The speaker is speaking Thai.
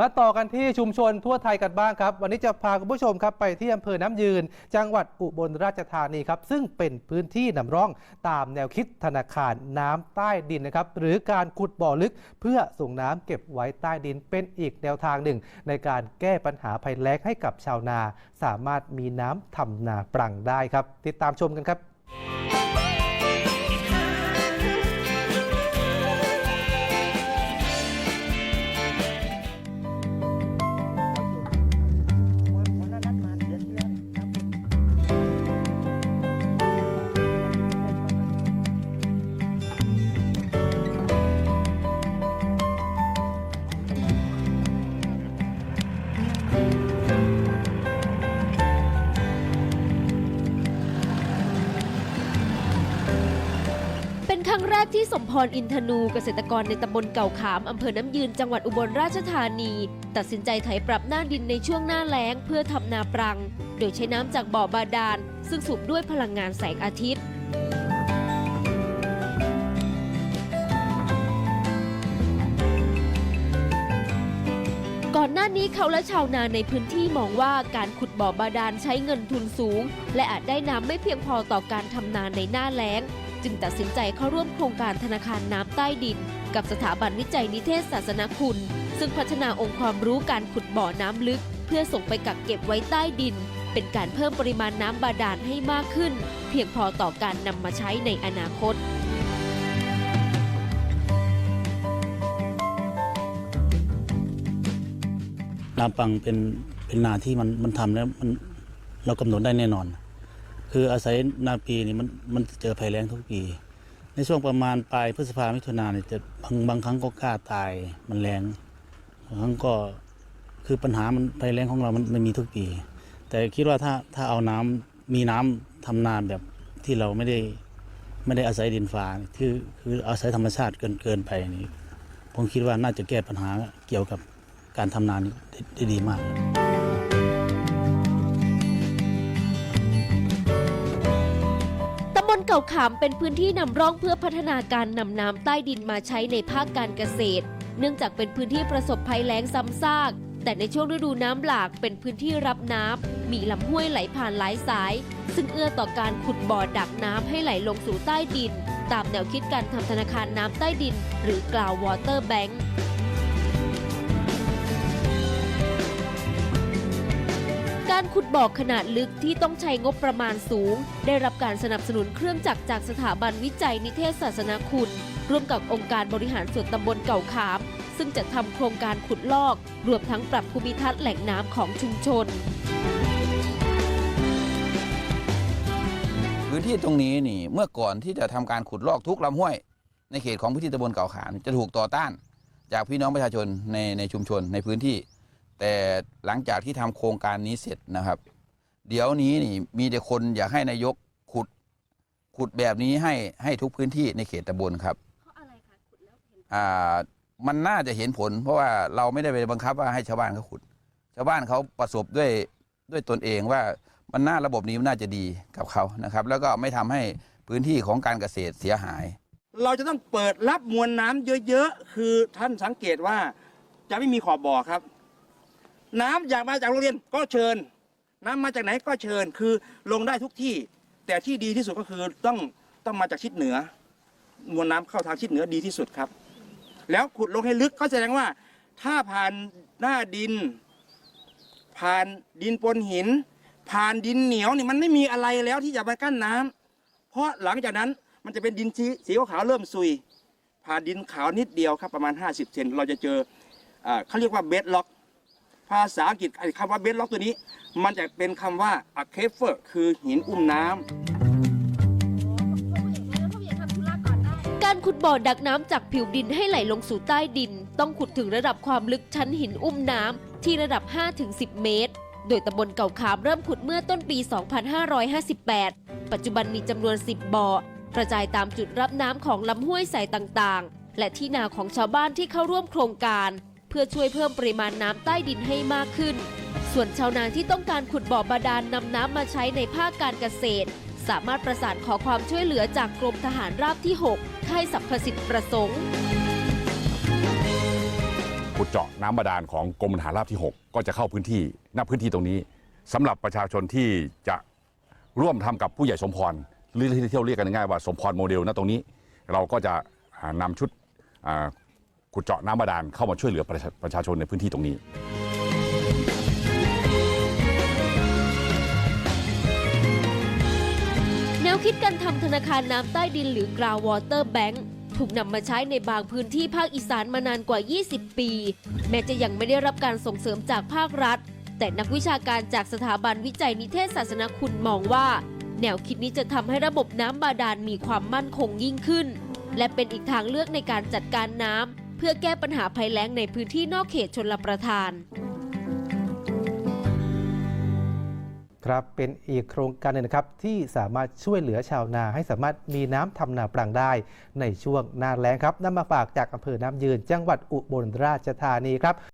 มาต่อกันที่ชุมชนทั่วไทยกันบ้างครับ วันนี้จะพาคุณผู้ชมครับไปที่อำเภอน้ำยืน จังหวัดอุบลราชธานีครับ ซึ่งเป็นพื้นที่นำร่องตามแนวคิดธนาคารน้ำใต้ดินนะครับ หรือการขุดบ่อลึกเพื่อส่งน้ำเก็บไว้ใต้ดินเป็นอีกแนวทางหนึ่ง ในการแก้ปัญหาภัยแล้งให้กับชาวนา สามารถมีน้ำทำนาปรังได้ครับ ติดตามชมกันครับ กที่สมพรอินทนูเกษตรกรในตำบลเก่าขามอำเภอน้ำยืนจังหวัดอุบลราชธานี ตัดสินใจไถปรับหน้าดินในช่วงหน้าแล้งเพื่อทำนาปรัง โดยใช้น้ำจากบ่อบาดาลซึ่งสูบด้วยพลังงานแสงอาทิตย์ หน้านี้เขาและชาวนาในพื้นที่มองว่าการขุดบ่อบาดาลใช้เงินทุนสูง และอาจได้น้ำไม่เพียงพอต่อการทำนาในหน้าแล้ง จึงตัดสินใจเข้าร่วมโครงการธนาคารน้ำใต้ดิน กับสถาบันวิจัยนิเทศศาสนคุณ ซึ่งพัฒนาองค์ความรู้การขุดบ่อน้ำลึก เพื่อส่งไปกักเก็บไว้ใต้ดิน เป็นการเพิ่มปริมาณน้ำบาดาลให้มากขึ้น เพียงพอต่อการนำมาใช้ในอนาคต นาปังเป็นเป็นนาที่มันมันทำแล้วมันเรากำหนดได้แน่นอน คืออาศัยนาปีนี่มันมันเจอภัยแล้งทุกปี ในช่วงประมาณปลายพฤษภามิถุนาเนี่ยจะบางบางครั้งก็กล้าตายมันแรงบางครั้งก็คือปัญหามันภัยแล้งของเรามันมันมีทุกปี แต่คิดว่าถ้าถ้าเอาน้ำมีน้ำทำนาแบบที่เราไม่ได้ไม่ได้อาศัยดินฟ้านี่คือคืออาศัยธรรมชาติเกินเกินไปนี่ผมคิดว่าน่าจะแก้ปัญหาเกี่ยวกับ การทำนานี้ได้ดีมาก ตำบลเก่าขามเป็นพื้นที่นำร่องเพื่อพัฒนาการนำน้ำใต้ดินมาใช้ในภาคการเกษตร เนื่องจากเป็นพื้นที่ประสบภัยแล้งซ้ำซาก แต่ในช่วงฤดูน้ำหลากเป็นพื้นที่รับน้ำมีลำห้วยไหลผ่านหลายสาย ซึ่งเอื้อต่อการขุดบ่อดักน้ำให้ไหลลงสู่ใต้ดิน ตามแนวคิดการทำธนาคารน้ำใต้ดิน หรือกล่าววอเตอร์แบงค์ การขุดบ่อขนาดลึกที่ต้องใช้งบประมาณสูง ได้รับการสนับสนุนเครื่องจักรจากสถาบันวิจัยนิเทศศาสนาคุณ ร่วมกับองค์การบริหารส่วนตำบลเก่าขาม ซึ่งจะทำโครงการขุดลอก รวมทั้งปรับภูมิทัศน์แหล่งน้ำของชุมชน พื้นที่ตรงนี้นี่เมื่อก่อนที่จะทำการขุดลอกทุกลำห้วย ในเขตของพื้นที่ตำบลเก่าขามจะถูกต่อต้าน จากพี่น้องประชาชนในในชุมชนในพื้นที่ แต่หลังจากที่ทำโครงการนี้เสร็จนะครับ เดี๋ยวนี้นี่มีแต่คนอยากให้นายกขุด ขุดแบบนี้ให้ให้ทุกพื้นที่ในเขตตำบลครับอ่ามันน่าจะเห็นผล เพราะว่าเราไม่ได้ไปบังคับว่าให้ชาวบ้านเขาขุด ชาวบ้านเขาประสบด้วยด้วยตนเองว่ามันน่าระบบนี้มันน่าจะดีกับเขานะครับ แล้วก็ไม่ทำให้พื้นที่ของการเกษตรเสียหาย เราจะต้องเปิดรับมวลน้ำเยอะๆ คือท่านสังเกตว่าจะไม่มีขอบบ่อครับ น้ำอยากมาจากโรงเรียนก็เชิญ น้ำมาจากไหนก็เชิญ คือลงได้ทุกที่ แต่ที่ดีที่สุดก็คือต้องต้องมาจากทิศเหนือมวลน้ำเข้าทางทิศเหนือดีที่สุดครับ แล้วขุดลงให้ลึกก็แสดงว่า ถ้าผ่านหน้าดิน ผ่านดินปนหิน ผ่านดินเหนียวนี่มันไม่มีอะไรแล้วที่จะมากั้นน้ำเพราะหลังจากนั้นมันจะเป็นดินสีสีขาวๆเริ่มซุย ผ่านดินขาวนิดเดียวครับประมาณ 50เซนเราจะเจออาเขาเรียกว่าเบดล็อกาษาอังกฤษไอ้คำว่าเบดล็อกตัวนี้ มันจะเป็นคำว่าอะเคฟเฟอร์คือหินอุ้มน้ำ การขุดบ่อดักน้ำจากผิวดินให้ไหลลงสู่ใต้ดิน ต้องขุดถึงระดับความลึกชั้นหินอุ้มน้ำที่ระดับ 5-10 เมตร โดยตำบลเก่าขามเริ่มขุดเมื่อต้นปี 2558 ปัจจุบันมีจำนวน 10 บ่อกระจายตามจุดรับน้ำของลำห้วยใสต่างๆ และที่นาของชาวบ้านที่เข้าร่วมโครงการ เพื่อช่วยเพิ่มปริมาณน้ำใต้ดินให้มากขึ้น ส่วนชาวนาที่ต้องการขุดบ่อบาดาลนนำน้ำมาใช้ในภาคการเกษตร สามารถประสานขอความช่วยเหลือจากกรมทหารราบที่ 6 ค่ายสรรพสิทธิ์ประสงค์ขุดเจาะน้ำบาดาลของกรมทหารราบที่ 6 ก็จะเข้าพื้นที่ณพื้นที่ตรงนี้สำหรับประชาชนที่จะร่วมทำกับผู้ใหญ่สมพรหรือที่เที่ยวเรียกกันง่ายว่าสมพรโมเดลณตรงนี้ เราก็จะอ่านำชุด ขุดเจาะน้ำบาดาลเข้ามาช่วยเหลือประชาประชาชนในพื้นที่ตรงนี้ แนวคิดการทำธนาคารน้ำใต้ดินหรือ Ground Water Bank ถูกนำมาใช้ในบางพื้นที่ภาคอีสานมานานกว่า 20 ปี แม้จะยังไม่ได้รับการส่งเสริมจากภาครัฐ แต่นักวิชาการจากสถาบันวิจัยนิเทศศาสนคุณมองว่า แนวคิดนี้จะทำให้ระบบน้ำบาดาลมีความมั่นคงยิ่งขึ้น และเป็นอีกทางเลือกในการจัดการน้ำ พื่อแก้ปัญหาภัยแล้งในพื้นที่นอกเขตชนลประทาน ครับเป็นอีกโครงการหนึงนะครับ ที่สามารถช่วยเหลือชาวนาให้สามารถมีน้ำทำนาปรังได้ในช่วงหน้าแล้งครับนำมาฝากจากอำเภอน้ำยืน จังหวัดอุบลราชธานีครับ